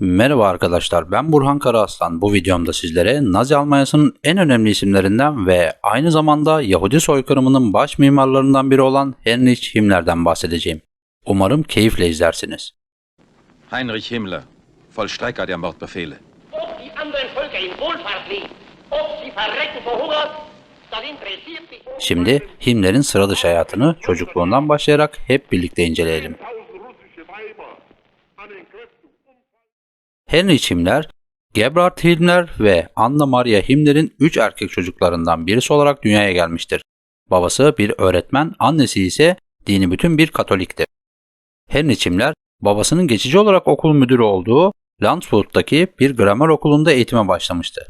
Merhaba arkadaşlar ben Burhan Karaaslan. Bu videomda sizlere Nazi Almanyası'nın en önemli isimlerinden ve aynı zamanda Yahudi soykırımının baş mimarlarından biri olan Heinrich Himmler'den bahsedeceğim. Umarım keyifle izlersiniz. Heinrich Himmler, Vollstrecker der Mordbefehle. Ob die anderen Völker in Wohlfahrt leben, ob sie verrecken vor Hunger, das interessiert mich. Şimdi Himmler'in sıra dışı hayatını çocukluğundan başlayarak hep birlikte inceleyelim. Heinrich Himmler, Gebhard Himmler ve Anna Maria Himmler'in 3 erkek çocuklarından birisi olarak dünyaya gelmiştir. Babası bir öğretmen, annesi ise dini bütün bir Katolikti. Heinrich Himmler, babasının geçici olarak okul müdürü olduğu Landshut'taki bir gramer okulunda eğitime başlamıştı.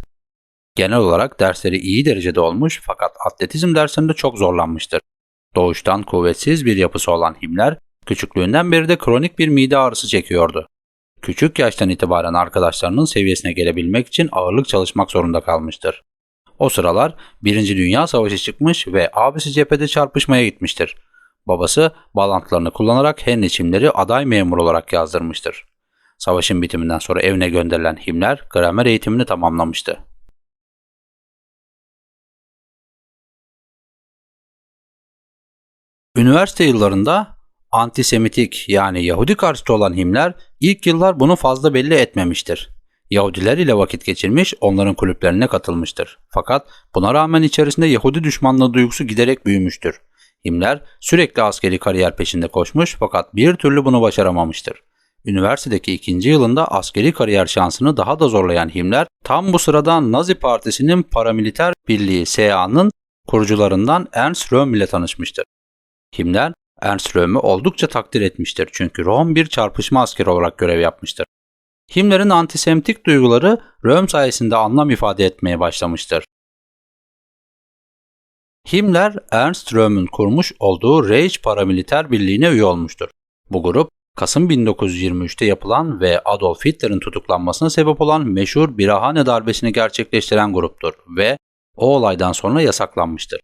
Genel olarak dersleri iyi derecede olmuş fakat atletizm derslerinde çok zorlanmıştır. Doğuştan kuvvetsiz bir yapısı olan Himmler, küçüklüğünden beri de kronik bir mide ağrısı çekiyordu. Küçük yaştan itibaren arkadaşlarının seviyesine gelebilmek için ağırlık çalışmak zorunda kalmıştır. O sıralar 1. Dünya Savaşı çıkmış ve abisi cephede çarpışmaya gitmiştir. Babası bağlantılarını kullanarak Heinrich Himmler'i aday memur olarak yazdırmıştır. Savaşın bitiminden sonra evine gönderilen Himmler gramer eğitimini tamamlamıştı. Üniversite yıllarında antisemitik yani Yahudi karşıtı olan Himmler ilk yıllar bunu fazla belli etmemiştir. Yahudiler ile vakit geçirmiş, onların kulüplerine katılmıştır. Fakat buna rağmen içerisinde Yahudi düşmanlığı duygusu giderek büyümüştür. Himmler sürekli askeri kariyer peşinde koşmuş fakat bir türlü bunu başaramamıştır. Üniversitedeki ikinci yılında askeri kariyer şansını daha da zorlayan Himmler tam bu sırada Nazi Partisi'nin paramiliter birliği SA'nın kurucularından Ernst Röhm ile tanışmıştır. Himmler Ernst Röhm'ü oldukça takdir etmiştir çünkü Röhm bir çarpışma askeri olarak görev yapmıştır. Himmler'in antisemitik duyguları Röhm sayesinde anlam ifade etmeye başlamıştır. Himmler, Ernst Röhm'ün kurmuş olduğu Reich paramiliter birliğine üye olmuştur. Bu grup, Kasım 1923'te yapılan ve Adolf Hitler'in tutuklanmasına sebep olan meşhur Birahane darbesini gerçekleştiren gruptur ve o olaydan sonra yasaklanmıştır.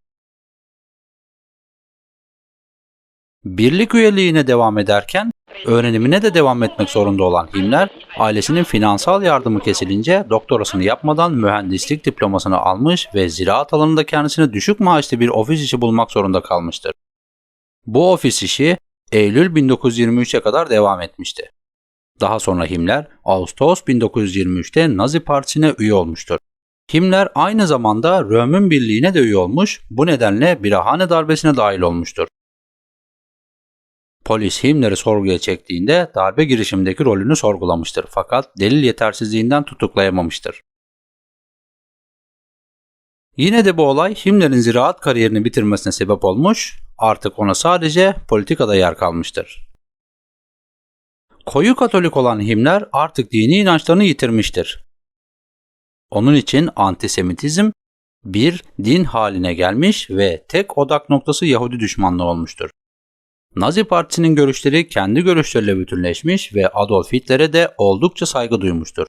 Birlik üyeliğine devam ederken öğrenimine de devam etmek zorunda olan Himmler, ailesinin finansal yardımı kesilince doktorasını yapmadan mühendislik diplomasını almış ve ziraat alanında kendisine düşük maaşlı bir ofis işi bulmak zorunda kalmıştır. Bu ofis işi Eylül 1923'e kadar devam etmişti. Daha sonra Himmler, Ağustos 1923'te Nazi Partisi'ne üye olmuştur. Himmler aynı zamanda Röhm'ün birliğine de üye olmuş, bu nedenle Birahane darbesine dahil olmuştur. Polis Himmler'i sorguya çektiğinde darbe girişimindeki rolünü sorgulamıştır fakat delil yetersizliğinden tutuklayamamıştır. Yine de bu olay Himmler'in ziraat kariyerini bitirmesine sebep olmuş, artık ona sadece politikada yer kalmıştır. Koyu Katolik olan Himmler artık dini inançlarını yitirmiştir. Onun için antisemitizm bir din haline gelmiş ve tek odak noktası Yahudi düşmanlığı olmuştur. Nazi Partisi'nin görüşleri kendi görüşleriyle bütünleşmiş ve Adolf Hitler'e de oldukça saygı duymuştur.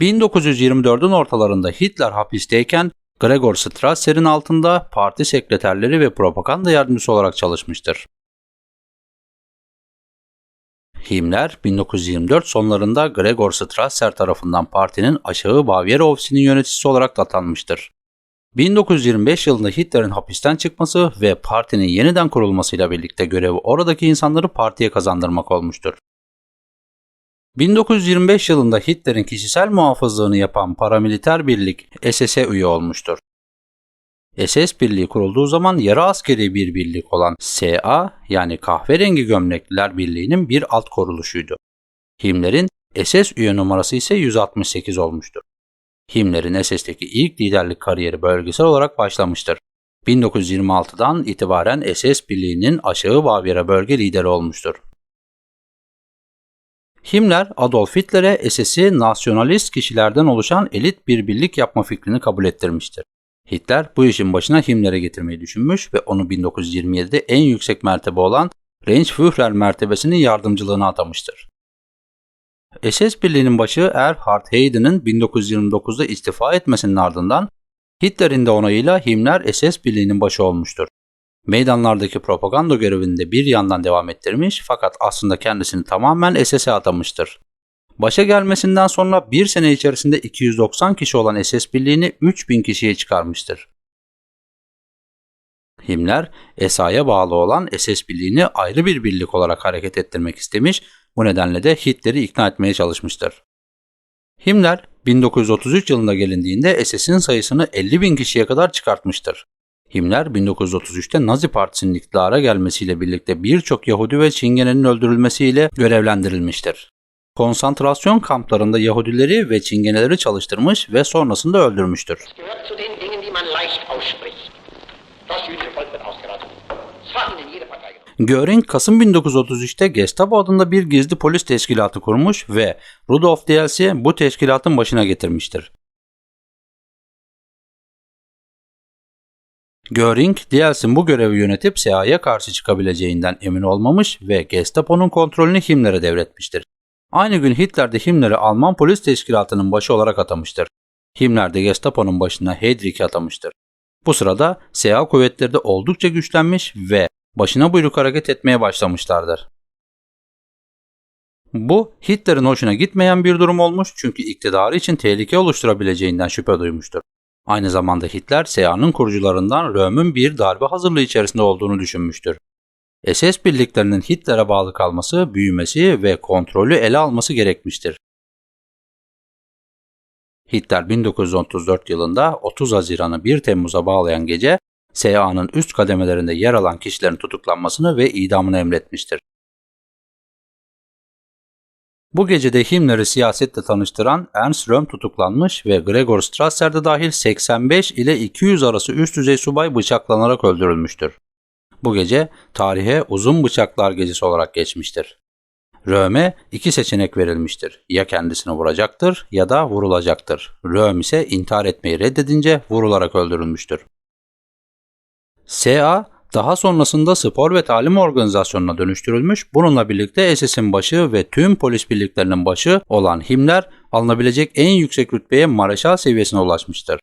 1924'ün ortalarında Hitler hapisteyken Gregor Strasser'in altında parti sekreterleri ve propaganda yardımcısı olarak çalışmıştır. Himmler 1924 sonlarında Gregor Strasser tarafından partinin aşağı Bavyera ofisinin yöneticisi olarak atanmıştır. 1925 yılında Hitler'in hapisten çıkması ve partinin yeniden kurulmasıyla birlikte görevi oradaki insanları partiye kazandırmak olmuştur. 1925 yılında Hitler'in kişisel muhafızlığını yapan paramiliter birlik SS'e üye olmuştur. SS birliği kurulduğu zaman yarı askeri bir birlik olan SA yani kahverengi gömlekliler birliğinin bir alt kuruluşuydu. Himmler'in SS üye numarası ise 168 olmuştur. Himmler'in SS'teki ilk liderlik kariyeri bölgesel olarak başlamıştır. 1926'dan itibaren SS birliğinin aşağı Bavyera bölge lideri olmuştur. Himmler, Adolf Hitler'e SS'i nasyonalist kişilerden oluşan elit bir birlik yapma fikrini kabul ettirmiştir. Hitler bu işin başına Himmler'e getirmeyi düşünmüş ve onu 1927'de en yüksek mertebe olan Reichsführer mertebesinin yardımcılığına atamıştır. SS birliğinin başı Erhard Heiden'in 1929'da istifa etmesinin ardından Hitler'in de onayıyla Himmler SS birliğinin başı olmuştur. Meydanlardaki propaganda görevini de bir yandan devam ettirmiş fakat aslında kendisini tamamen SS'e atamıştır. Başa gelmesinden sonra bir sene içerisinde 290 kişi olan SS birliğini 3000 kişiye çıkarmıştır. Himmler, SA'ya bağlı olan SS birliğini ayrı bir birlik olarak hareket ettirmek istemiş, bu nedenle de Hitler'i ikna etmeye çalışmıştır. Himmler, 1933 yılında gelindiğinde SS'in sayısını 50 bin kişiye kadar çıkartmıştır. Himmler 1933'te Nazi Partisi'nin iktidara gelmesiyle birlikte birçok Yahudi ve Çingene'nin öldürülmesiyle görevlendirilmiştir. Konsantrasyon kamplarında Yahudileri ve Çingeneleri çalıştırmış ve sonrasında öldürmüştür. Göring Kasım 1933'te Gestapo adında bir gizli polis teşkilatı kurmuş ve Rudolf Diels'i bu teşkilatın başına getirmiştir. Göring, Diels'in bu görevi yönetip SA'ya karşı çıkabileceğinden emin olmamış ve Gestapo'nun kontrolünü Himmler'e devretmiştir. Aynı gün Hitler de Himmler'i Alman polis teşkilatının başı olarak atamıştır. Himmler de Gestapo'nun başına Heydrich'i atamıştır. Bu sırada SA kuvvetleri de oldukça güçlenmiş ve başına buyruk hareket etmeye başlamışlardır. Bu Hitler'in hoşuna gitmeyen bir durum olmuş çünkü iktidarı için tehlike oluşturabileceğinden şüphe duymuştur. Aynı zamanda Hitler SA'nın kurucularından Röhm'ün bir darbe hazırlığı içerisinde olduğunu düşünmüştür. SS birliklerinin Hitler'e bağlı kalması, büyümesi ve kontrolü ele alması gerekmiştir. Hitler 1934 yılında 30 Haziran'ı 1 Temmuz'a bağlayan gece SA'nın üst kademelerinde yer alan kişilerin tutuklanmasını ve idamını emretmiştir. Bu gecede Himmler'i siyasetle tanıştıran Ernst Röhm tutuklanmış ve Gregor Strasser de dahil 85 ile 200 arası üst düzey subay bıçaklanarak öldürülmüştür. Bu gece tarihe uzun bıçaklar gecesi olarak geçmiştir. Röhm'e iki seçenek verilmiştir. Ya kendisini vuracaktır ya da vurulacaktır. Röhm ise intihar etmeyi reddedince vurularak öldürülmüştür. SA daha sonrasında spor ve talim organizasyonuna dönüştürülmüş. Bununla birlikte SS'in başı ve tüm polis birliklerinin başı olan Himmler alınabilecek en yüksek rütbeye mareşal seviyesine ulaşmıştır.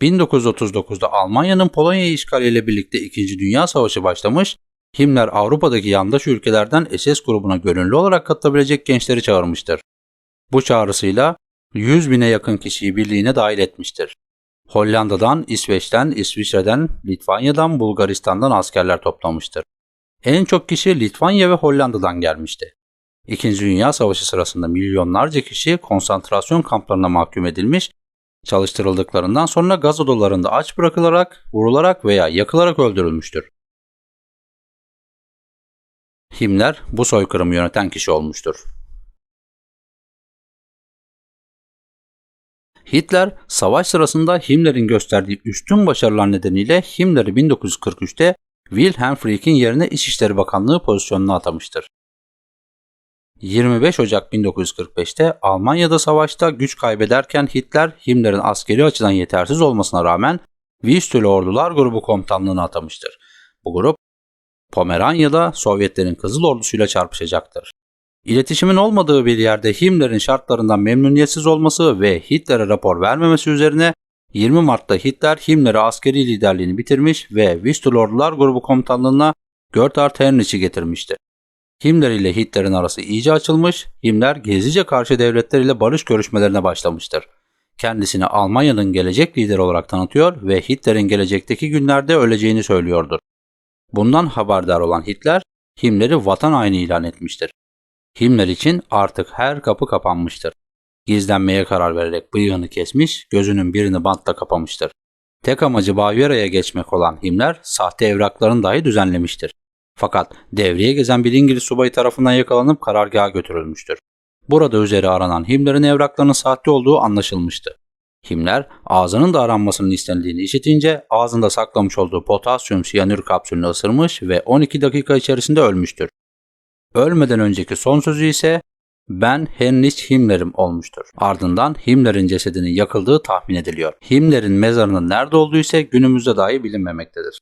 1939'da Almanya'nın Polonya'yı işgaliyle birlikte 2. Dünya Savaşı başlamış, Himmler Avrupa'daki yandaş ülkelerden SS grubuna gönüllü olarak katılabilecek gençleri çağırmıştır. Bu çağrısıyla 100 bine yakın kişiyi birliğine dahil etmiştir. Hollanda'dan, İsveç'ten, İsviçre'den, Litvanya'dan, Bulgaristan'dan askerler toplamıştır. En çok kişi Litvanya ve Hollanda'dan gelmişti. İkinci Dünya Savaşı sırasında milyonlarca kişi konsantrasyon kamplarına mahkum edilmiş, çalıştırıldıklarından sonra gaz odalarında aç bırakılarak, vurularak veya yakılarak öldürülmüştür. Himmler bu soykırımı yöneten kişi olmuştur. Hitler savaş sırasında Himmler'in gösterdiği üstün başarılar nedeniyle Himmler'i 1943'te Wilhelm Frick'in yerine İçişleri Bakanlığı pozisyonuna atamıştır. 25 Ocak 1945'te Almanya'da savaşta güç kaybederken Hitler Himmler'in askeri açıdan yetersiz olmasına rağmen Vistula Ordular Grubu komutanlığına atamıştır. Bu grup Pomeranya'da Sovyetlerin Kızıl Ordusu'yla çarpışacaktır. İletişimin olmadığı bir yerde Himmler'in şartlarından memnuniyetsiz olması ve Hitler'e rapor vermemesi üzerine 20 Mart'ta Hitler Himmler'e askeri liderliğini bitirmiş ve Vistula Ordular Grubu komutanlığına Gotthard Heinrich'i getirmişti. Himmler ile Hitler'in arası iyice açılmış, Himmler gezice karşı devletler ile barış görüşmelerine başlamıştır. Kendisini Almanya'nın gelecek lideri olarak tanıtıyor ve Hitler'in gelecekteki günlerde öleceğini söylüyordur. Bundan haberdar olan Hitler, Himmler'i vatan haini ilan etmiştir. Himmler için artık her kapı kapanmıştır. Gizlenmeye karar vererek bıyığını kesmiş, gözünün birini bantla kapamıştır. Tek amacı Bavyera'ya geçmek olan Himmler, sahte evraklarını dahi düzenlemiştir. Fakat devreye gezen bir İngiliz subayı tarafından yakalanıp karargaha götürülmüştür. Burada üzeri aranan Himmler'in evraklarının sahte olduğu anlaşılmıştı. Himmler ağzının da aranmasının istenildiğini işitince ağzında saklamış olduğu potasyum siyanür kapsülünü ısırmış ve 12 dakika içerisinde ölmüştür. Ölmeden önceki son sözü ise ben Heinrich Himmler'im olmuştur. Ardından Himmler'in cesedinin yakıldığı tahmin ediliyor. Himmler'in mezarının nerede olduğu ise günümüzde dahi bilinmemektedir.